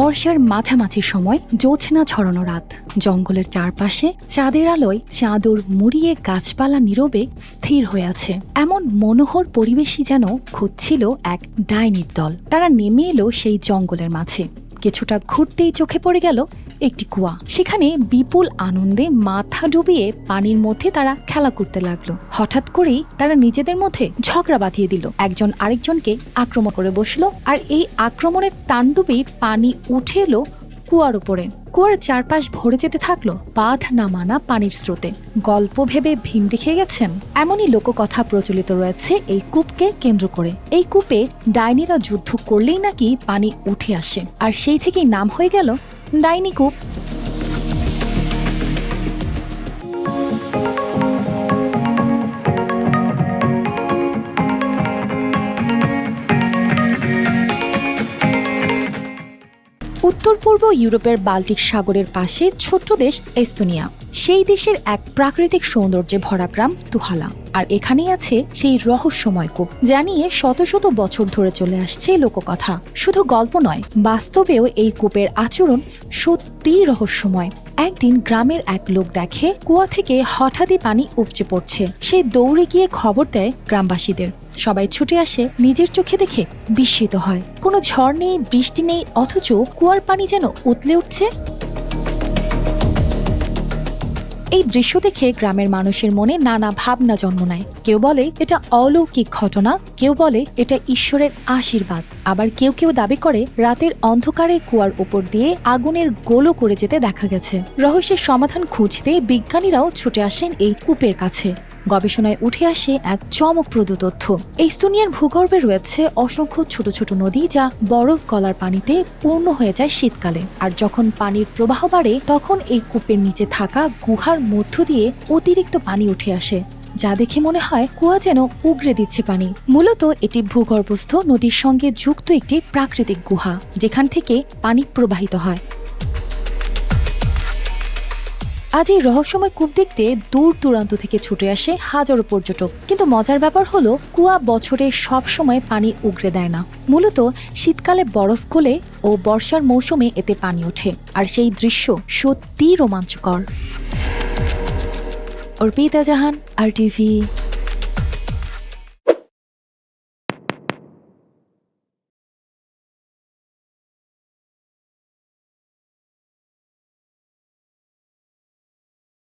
বর্ষার মাঝামাঝি সময় জোছনা ছড়ানো রাত। জঙ্গলের চারপাশে চাঁদের আলোয় চাঁদর মুড়িয়ে গাছপালা নীরবে স্থির হয়ে আছে। এমন মনোহর পরিবেশই যেন খুঁজছিল এক ডাইনির দল। তারা নেমে এলো সেই জঙ্গলের মাঝে। কিছুটা ঘুরতেই চোখে পড়ে গেল একটি কুয়া। সেখানে বিপুল আনন্দে মাথা ডুবিয়ে পানির মধ্যে তারা খেলা করতে লাগল। হঠাৎ করেই তারা নিজেদের মধ্যে ঝগড়া বাঁধিয়ে দিল। একজন আরেকজনকে আক্রমণ করে বসল আর এই আক্রমণের তাণ্ডবেই পানি উঠে এলো কুয়ার উপরে। কুয়ার চারপাশ ভরে যেতে থাকল বাঁধ না মানা পানির স্রোতে। গল্প ভেবে ভীম রেখে গেছেন, এমনই লোককথা প্রচলিত রয়েছে এই কূপকে কেন্দ্র করে। এই কূপে ডাইনিরা যুদ্ধ করলেই নাকি পানি উঠে আসে। আর সেই থেকেই নাম হয়ে গেল ডাইনি কূপ। উত্তর পূর্ব ইউরোপের বাল্টিক সাগরের পাশে ছোট্ট দেশ এস্তোনিয়া। সেই দেশের এক প্রাকৃতিক সৌন্দর্যে ভরা গ্রাম তুহালা। আর এখানেই আছে সেই রহস্যময় কূপ জানিয়ে শত শত বছর ধরে চলে আসছে লোককথা। শুধু গল্প নয়, বাস্তবেও এই কূপের আচরণ সত্যিই রহস্যময়। একদিন গ্রামের এক লোক দেখে কুয়া থেকে হঠাৎই পানি উপচে পড়ছে। সে দৌড়ে গিয়ে খবর দেয় গ্রামবাসীদের। সবাই ছুটে আসে নিজের চোখে দেখে বিস্মিত হয়। কোনো ঝড় নেই, বৃষ্টি নেই, অথচ কুয়ার পানি যেন উতলে উঠছে। এই দৃশ্য দেখে গ্রামের মানুষের মনে নানা ভাবনা জন্ম নেয়। কেউ বলে, এটা অলৌকিক ঘটনা। কেউ বলে, এটা ঈশ্বরের আশীর্বাদ। আবার কেউ কেউ দাবি করে, রাতের অন্ধকারে কুয়ার উপর দিয়ে আগুনের গোলো করে যেতে দেখা গেছে। রহস্যের সমাধান খুঁজতে বিজ্ঞানীরাও ছুটে আসেন এই কূপের কাছে। গবেষণায় উঠে আসে এক চমকপ্রদ তথ্য। এস্তোনিয়ার ভূগর্ভে রয়েছে অসংখ্য ছোট ছোট নদী যা বরফ গলার পানিতে পূর্ণ হয়ে যায় শীতকালে। আর যখন পানির প্রবাহ বাড়ে, তখন এই কূপের নিচে থাকা গুহার মধ্য দিয়ে অতিরিক্ত পানি উঠে আসে, যা দেখে মনে হয় কুয়া যেন উগরে দিচ্ছে পানি। মূলত এটি ভূগর্ভস্থ নদীর সঙ্গে যুক্ত একটি প্রাকৃতিক গুহা, যেখান থেকে পানি প্রবাহিত হয়। আজ এই রহস্যময় কূপ দেখতে দূর দূরান্ত থেকে ছুটে আসে হাজারো পর্যটক। কিন্তু মজার ব্যাপার হলো, কুয়া বছরে সব সময় পানি উগড়ে দেয় না। মূলত শীতকালে বরফ গলে ও বর্ষার মৌসুমে এতে পানি ওঠে। আর সেই দৃশ্য সত্যি রোমাঞ্চকর। Arpita Jahan, R TV.